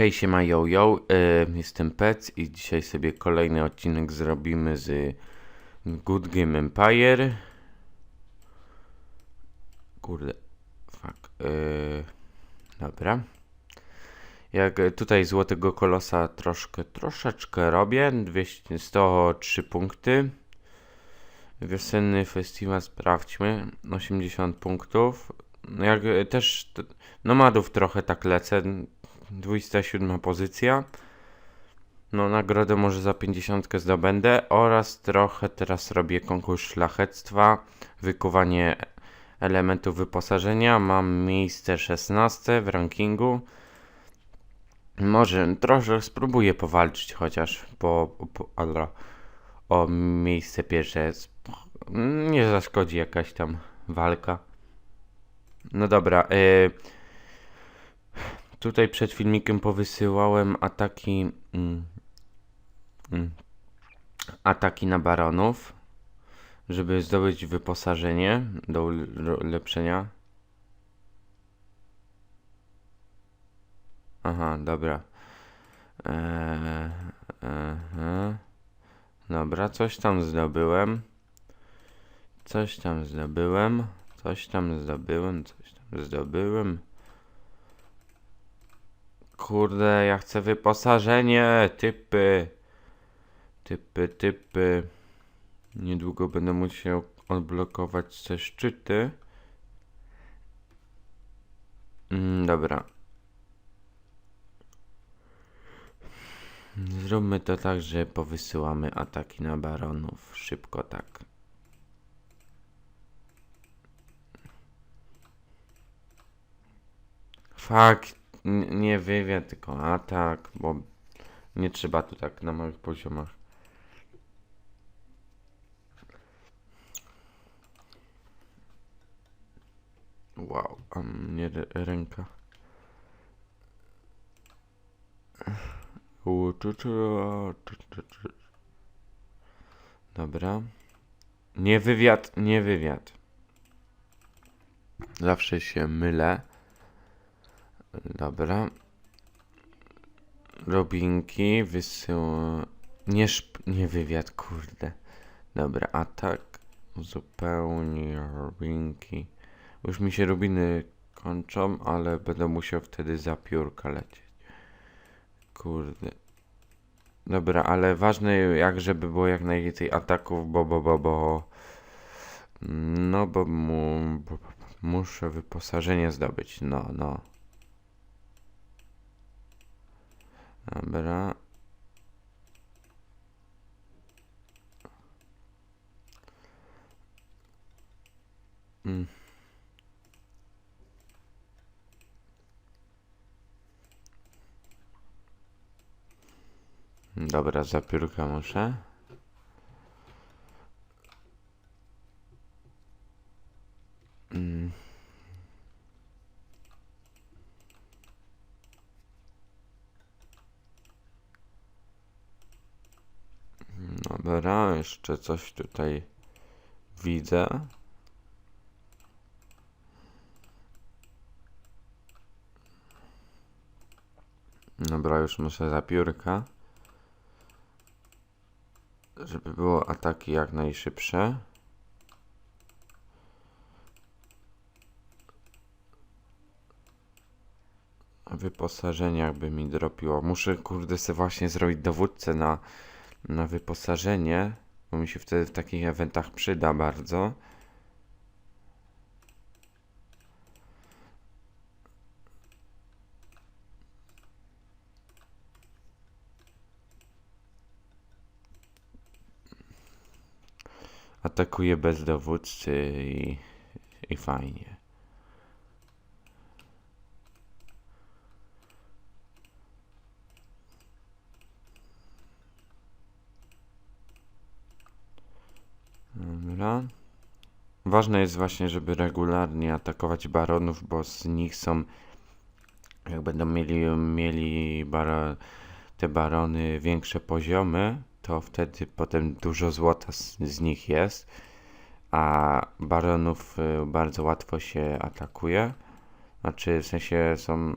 Hej, siema, yo, yo, y, jestem Pec i dzisiaj sobie kolejny odcinek zrobimy z Good Game Empire. Kurde, fuck, y, dobra. Jak tutaj Złotego Kolosa troszkę, troszeczkę robię, 200, 103 punkty. Wiosenny festiwal sprawdźmy, 80 punktów. Jak y, też nomadów trochę tak lecę, 27 pozycja. No, nagrodę może za 50 zdobędę oraz trochę teraz robię konkurs szlachectwa, wykuwanie elementów wyposażenia. Mam miejsce 16 w rankingu. Może trochę spróbuję powalczyć chociaż po, po ale o miejsce pierwsze. Nie zaszkodzi jakaś tam walka. No dobra, y, Tutaj przed filmikiem powysyłałem ataki. Mm, mm, ataki na baronów, żeby zdobyć wyposażenie do ule- ulepszenia. Aha, dobra. Eee, aha. Dobra, coś tam zdobyłem. Coś tam zdobyłem. Coś tam zdobyłem. Coś tam zdobyłem. Kurde, ja chcę wyposażenie, typy. Typy, typy. Niedługo będę musiał odblokować te szczyty. Mm, dobra. Zróbmy to tak, że powysyłamy ataki na baronów. Szybko tak. Fakt, nie wywiad, tylko atak, bo nie trzeba tu tak na małych poziomach. Wow, a mnie ręka. Dobra. Nie wywiad, nie wywiad. Zawsze się mylę. Dobra. Robinki wysyła. Nie szp... nie wywiad, kurde. Dobra, atak. Zupełnie robinki. Już mi się rubiny kończą, ale będę musiał wtedy za piórka lecieć. Kurde. Dobra, ale ważne jak żeby było jak najwięcej ataków, bo bo bo bo. No bo mu... Bo, bo, muszę wyposażenie zdobyć. No, no. Dobra. Mm. Dobra, za piórka muszę. Mm. Dobra, jeszcze coś tutaj widzę. Dobra, już muszę za piórka. Żeby było ataki jak najszybsze. Wyposażenie jakby mi dropiło. Muszę kurde sobie właśnie zrobić dowódcę na, na wyposażenie, bo mi się wtedy w takich eventach przyda bardzo. Atakuje bez dowódcy i, i fajnie. Dobra. Ważne jest właśnie, żeby regularnie atakować baronów, bo z nich są, jak będą mieli, mieli te barony większe poziomy, to wtedy potem dużo złota z, z nich jest, a baronów y, bardzo łatwo się atakuje. Znaczy, w sensie są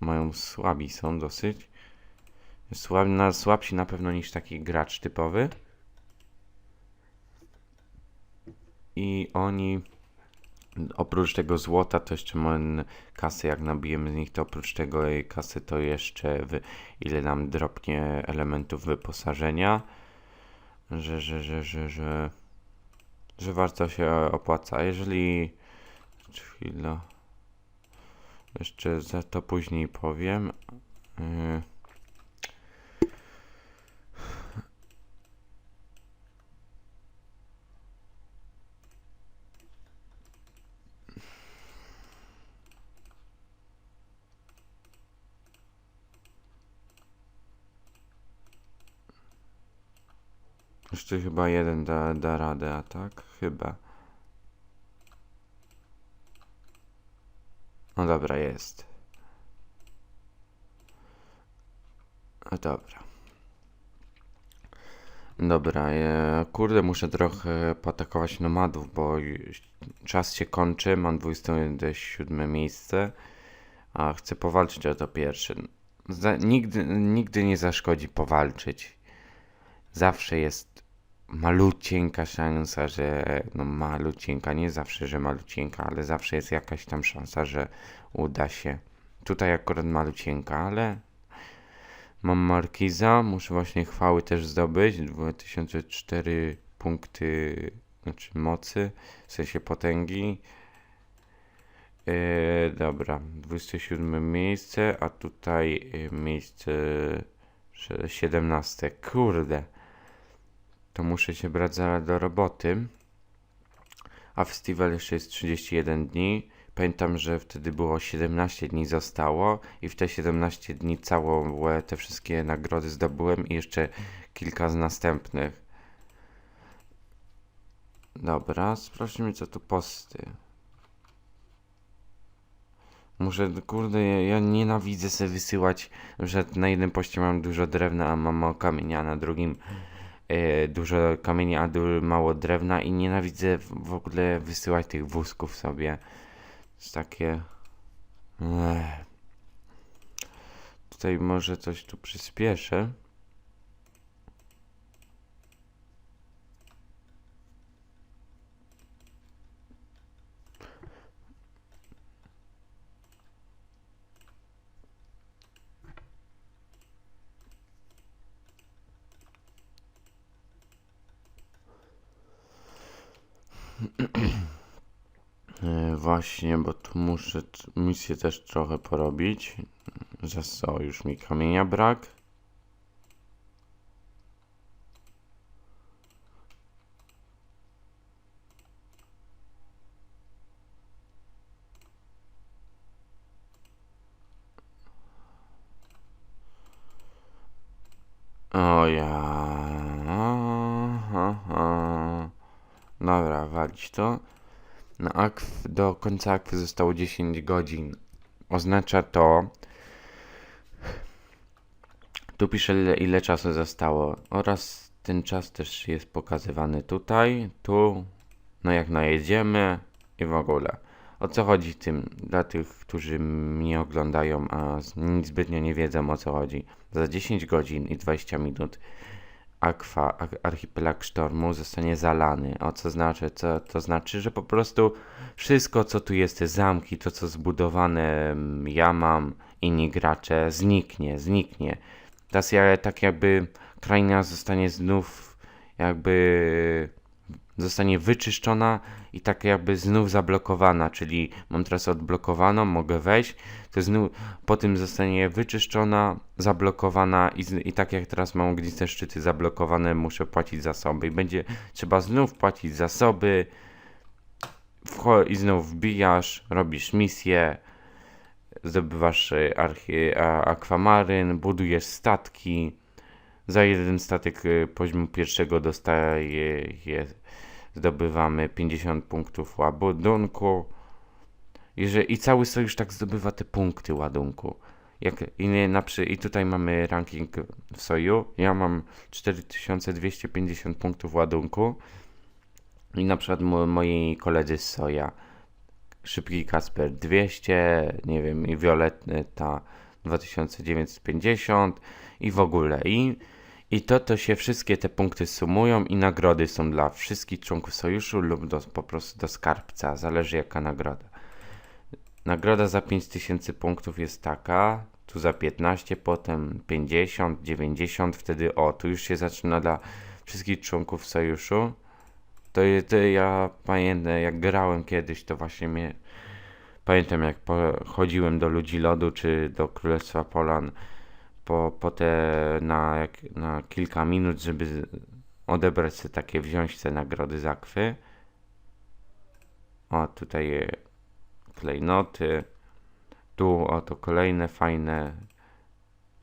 mają słabi są dosyć. Słab, na, słabsi na pewno niż taki gracz typowy. I oni oprócz tego złota to jeszcze mamy kasy, jak nabijemy z nich, to oprócz tego kasy to jeszcze w, ile nam dropnie elementów wyposażenia, że, że, że, że, że, że warto się opłaca. Jeżeli chwila, jeszcze za to później powiem. Yy. Jeszcze chyba jeden da, da radę, a tak? Chyba. No dobra, jest. No dobra. Dobra, ja, kurde, muszę trochę poatakować nomadów, bo czas się kończy, mam 27 miejsce, a chcę powalczyć o to pierwsze. Nigdy, nigdy nie zaszkodzi powalczyć. Zawsze jest malucieńka szansa, że no malucieńka, nie zawsze, że malucieńka, ale zawsze jest jakaś tam szansa, że uda się. Tutaj akurat malucieńka, ale mam markiza, muszę właśnie chwały też zdobyć, 2004 punkty, znaczy mocy, w sensie potęgi. Yy, dobra, 27 miejsce, a tutaj yy, miejsce 17. Kurde to muszę się brać za, do roboty. A festiwal jeszcze jest 31 dni. Pamiętam, że wtedy było 17 dni zostało i w te 17 dni całe te wszystkie nagrody zdobyłem i jeszcze kilka z następnych. Dobra, sprawdźmy co tu posty. Muszę, kurde, ja, ja nienawidzę sobie wysyłać, że na jednym poście mam dużo drewna, a mam mało kamienia, a na drugim dużo kamieni, a mało drewna i nienawidzę w- ogóle wysyłać tych wózków sobie. Jest takie... Ech. Tutaj może coś tu przyspieszę. E, Właśnie, bo tu muszę misję też trochę porobić. Że co, już mi kamienia brak. O ja. Aha. Dobra, walić to. Na akw, do końca akwy zostało 10 godzin. Oznacza to. Tu pisze ile, ile czasu zostało oraz ten czas też jest pokazywany tutaj, tu, no jak najedziemy i w ogóle. O co chodzi tym dla tych, którzy mnie oglądają, a zbytnio nie wiedzą o co chodzi. Za 10 godzin i 20 minut akwa, ar- archipelag sztormu zostanie zalany. O co znaczy? Co, to znaczy, że po prostu wszystko, co tu jest, te zamki, to co zbudowane mm, ja mam, inni gracze, zniknie, zniknie. Teraz ja, tak jakby kraina zostanie znów jakby zostanie wyczyszczona i tak jakby znów zablokowana, czyli mam teraz odblokowaną, mogę wejść, to znów po tym zostanie wyczyszczona, zablokowana i, i tak jak teraz mam ogniste szczyty zablokowane, muszę płacić zasoby i będzie trzeba znów płacić zasoby i znów wbijasz, robisz misję, zdobywasz y, archi- a- budujesz statki. Za jeden statek y, poziomu pierwszego dostaje, je, zdobywamy 50 punktów ładunku. I, że, I cały sojusz tak zdobywa te punkty ładunku. Jak, i, na I tutaj mamy ranking w soju. Ja mam 4250 punktów ładunku. I na przykład mo, moi koledzy z soja. Szybki Kasper 200, nie wiem, i Violetny ta 2950 i w ogóle. I, i to to się wszystkie te punkty sumują i nagrody są dla wszystkich członków sojuszu lub do, po prostu do skarbca, zależy jaka nagroda. Nagroda za 5000 punktów jest taka, tu za 15, potem 50, 90, wtedy o, tu już się zaczyna dla wszystkich członków sojuszu. To, to ja pamiętam, jak grałem kiedyś, to właśnie mnie. Pamiętam, jak chodziłem do ludzi lodu czy do Królestwa Polan po, po te na, na kilka minut, żeby odebrać sobie takie, wziąć te nagrody zakwy. O, tutaj klejnoty. Tu oto kolejne fajne.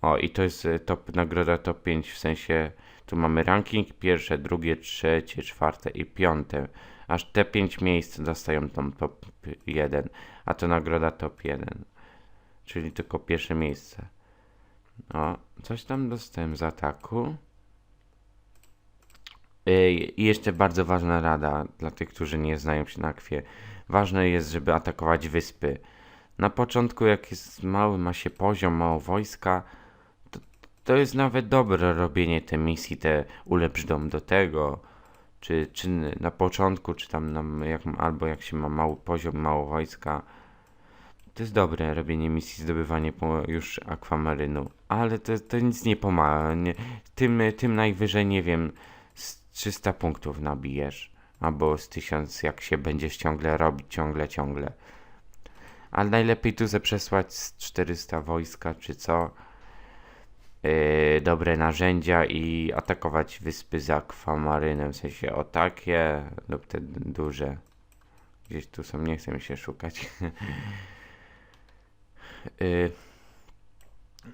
O, i to jest e, top, nagroda top 5, w sensie tu mamy ranking pierwsze, drugie, trzecie, czwarte i piąte. Aż te 5 miejsc dostają tą top 1, a to nagroda top 1. Czyli tylko pierwsze miejsce. O, coś tam dostałem z ataku. Yy, I jeszcze bardzo ważna rada dla tych, którzy nie znają się na kwie. Ważne jest, żeby atakować wyspy. Na początku, jak jest mały, ma się poziom, mało wojska, to, to jest nawet dobre robienie te misji, te ulepsz dom do tego, czy, czy na początku, czy tam na, jak, albo jak się ma mały poziom, mało wojska. To jest dobre robienie misji, zdobywanie już akwamarynu, ale to, to nic nie pomaga. Nie, tym, tym najwyżej, nie wiem, z 300 punktów nabijesz, albo z 1000, jak się będziesz ciągle robić, ciągle, ciągle. Ale najlepiej tu ze przesłać z 400 wojska, czy co. Yy, dobre narzędzia i atakować wyspy z akwamarynem, w sensie o takie lub te duże. Gdzieś tu są, nie chcę mi się szukać. Yy,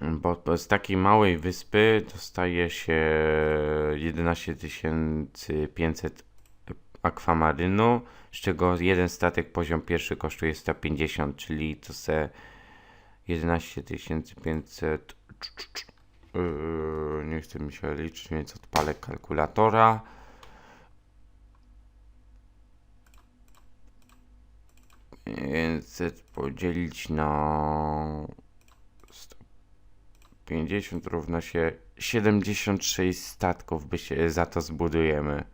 bo, z takiej małej wyspy dostaje się 11 500 akwamarynu, z czego jeden statek poziom pierwszy kosztuje 150, czyli to se 11 500 yy, nie chce mi się liczyć, więc odpalę kalkulatora. Pięćset podzielić na 150 równa się 76 statków by się za to zbudujemy.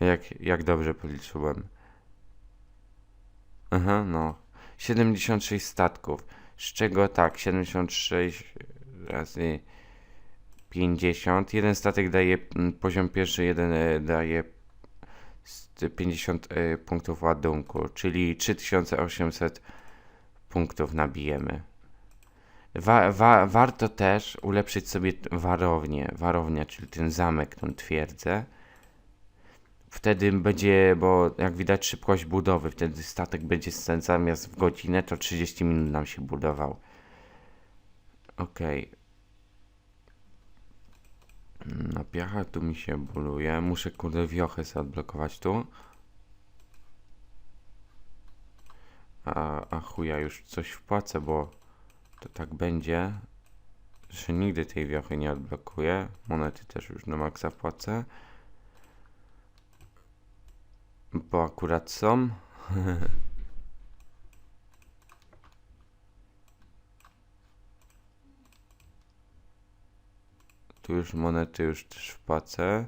Jak, jak dobrze policzyłem. Aha, no. 76 statków. Z czego tak, 76 razy 50. Jeden statek daje mm, poziom pierwszy, jeden e, daje 50 e, punktów ładunku, czyli 3800 punktów nabijemy. Wa, wa, warto też ulepszyć sobie warownię, warownia, czyli ten zamek, tą twierdzę. Wtedy będzie, bo jak widać szybkość budowy, wtedy statek będzie zamiast w godzinę, to 30 minut nam się budował. Okej. Na piachach tu mi się buluje. Muszę kurde wiochę sobie odblokować tu. A, a chuja już coś wpłacę, bo to tak będzie, że nigdy tej wiochy nie odblokuję. Monety też już na maksa wpłacę. Bo akurat są. Tu już monety już też.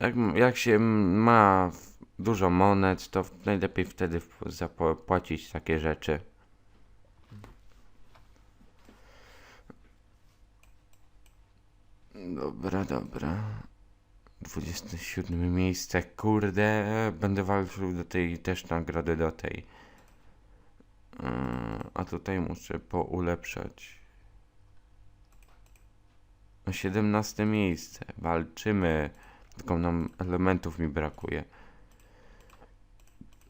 Jak, jak się ma dużo monet, to najlepiej wtedy zapłacić takie rzeczy. Dobra, dobra. 27 miejsce, kurde, będę walczył do tej też nagrody do tej. Tutaj muszę poulepszać. Na 17 miejsce, walczymy. Tylko nam elementów mi brakuje.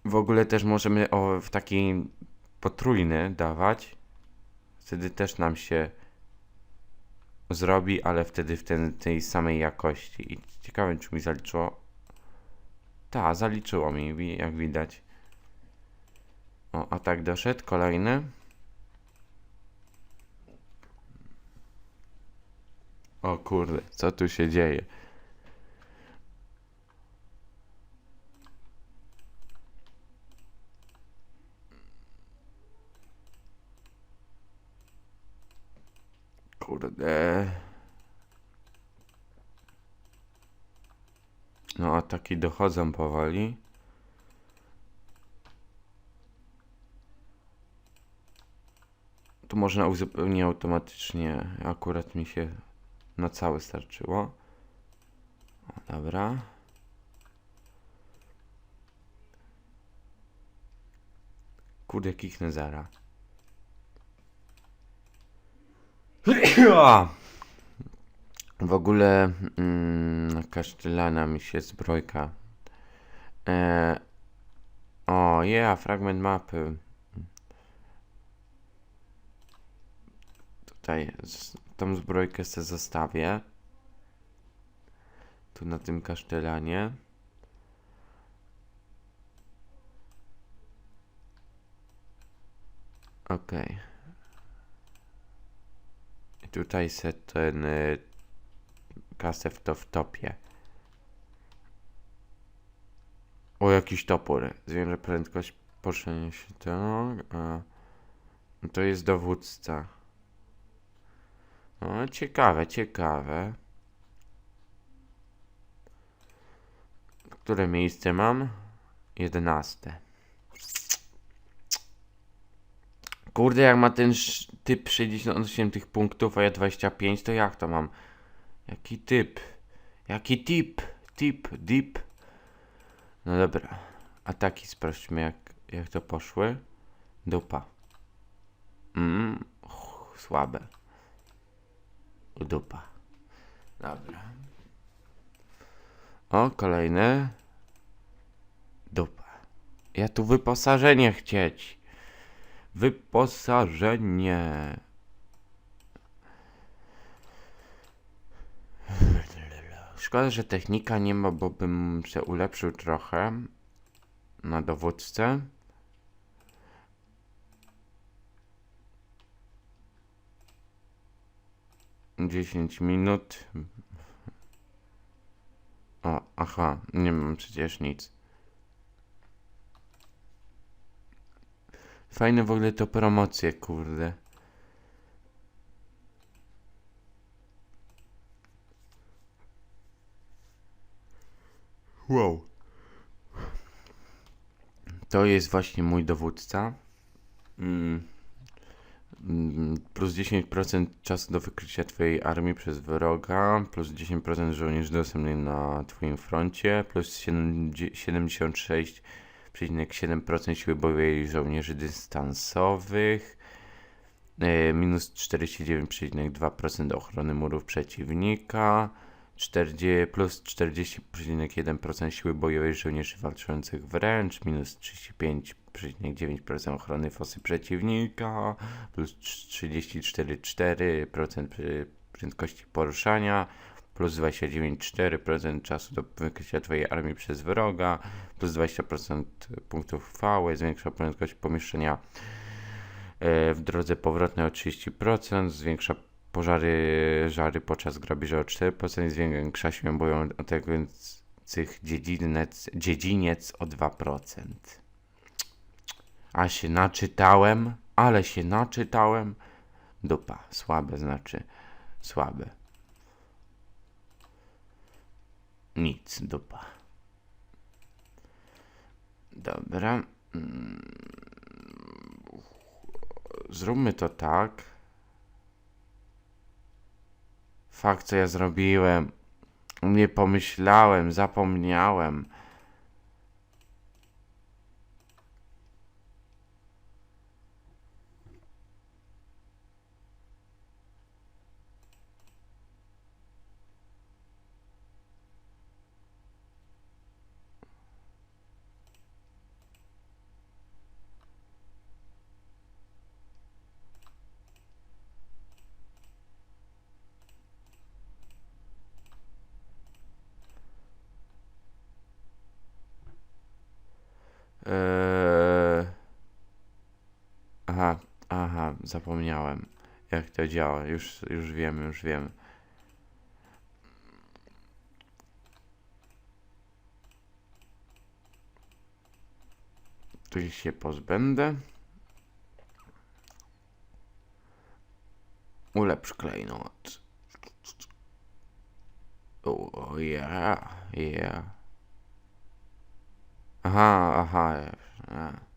W ogóle też możemy o, w taki potrójny dawać. Wtedy też nam się zrobi, ale wtedy w ten, tej samej jakości. I ciekawe, czy mi zaliczyło. Tak, zaliczyło mi, jak widać. O, a tak doszedł, kolejny. O kurde, co tu się dzieje? Kurde. No, ataki dochodzą powoli. Tu można uzupełnić automatycznie. Akurat mi się na całe starczyło. O, dobra. Kurde, kichnę zara. W ogóle mm, kasztelana mi się zbrojka. E, o, yeah, fragment mapy. Tutaj z, tą zbrojkę sobie zostawię. Tu na tym kasztelanie. Okej. I tutaj se ten y, kasę w to wtopię. O, jakiś topór. Zwiększa prędkość poruszania się. Tak. A. To jest dowódca. O, ciekawe, ciekawe. Które miejsce mam? Jedenaste. Kurde, jak ma ten typ 68 tych punktów, a ja 25, to jak to mam? Jaki typ? Jaki tip? Tip, dip. No dobra. Ataki sprawdźmy, jak, jak to poszły. Dupa. Mm, uch, słabe. Dupa. Dobra. O, kolejne. Dupa. Ja tu wyposażenie chcieć. Wyposażenie. Szkoda, że technika nie ma, bo bym się ulepszył trochę na dowódcę. Dziesięć minut. O, aha, nie mam przecież nic. Fajne w ogóle to promocje, kurde. Wow. To jest właśnie mój dowódca. Mm. Mm, Plus 10% czasu do wykrycia twojej armii przez wroga, plus 10% żołnierzy dostępnych na twoim froncie, plus 76,7% siły bojowej żołnierzy dystansowych, e, minus 49,2% ochrony murów przeciwnika, 40, plus 40,1% siły bojowej żołnierzy walczących wręcz, minus 35,9% ochrony fosy przeciwnika, plus 34,4% przy- prędkości poruszania, plus 29,4% czasu do wykrycia twojej armii przez wroga, plus 20% punktów chwały, zwiększa prędkość pomieszczenia e, w drodze powrotnej o 30%, zwiększa pożary żary podczas grabieży o 4%, zwiększa się boją atakujących dziedziniec, dziedziniec o 2%. A się naczytałem, ale się naczytałem. Dupa, słabe znaczy słabe. Nic, dupa. Dobra. Mm. Zróbmy to tak. Fakt, co ja zrobiłem. Nie pomyślałem, zapomniałem. Aha, aha, zapomniałem. Jak to działa. Już, już wiem, już wiem. Tu się pozbędę. Ulepsz klejnot. O, yeah, yeah. Aha, aha.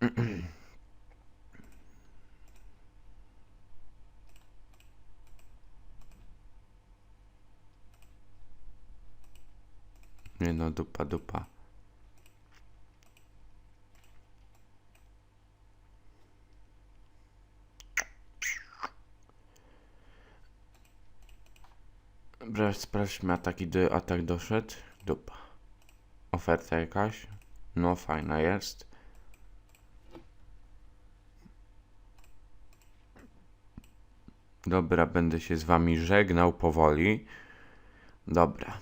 Nie no, dupa, dupa. Dobra, sprawdźmy ataki, do, atak doszedł. Dupa. Oferta jakaś? No, fajna jest. Dobra, będę się z wami żegnał powoli. Dobra.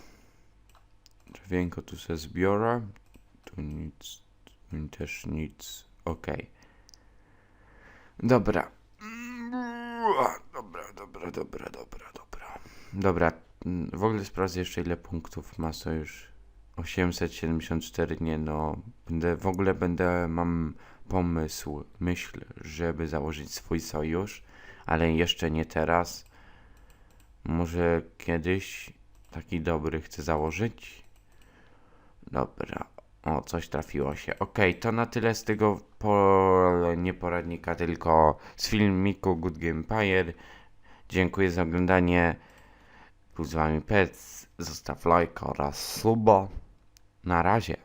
Drzwienko tu se zbiorę. Tu nic, tu też nic. Okej. Dobra. Dobra, dobra, dobra, dobra, dobra. Dobra, mm, w ogóle sprawdzę jeszcze ile punktów ma sojusz. 874, nie no. Będę, w ogóle będę, mam pomysł, myśl, żeby założyć swój sojusz, ale jeszcze nie teraz. Może kiedyś taki dobry chcę założyć. Dobra. O, coś trafiło się. Okej, to na tyle z tego po... nie poradnika, tylko z filmiku Good Game Empire. Dziękuję za oglądanie. Był z wami Pec. Zostaw lajka oraz suba. Na razie.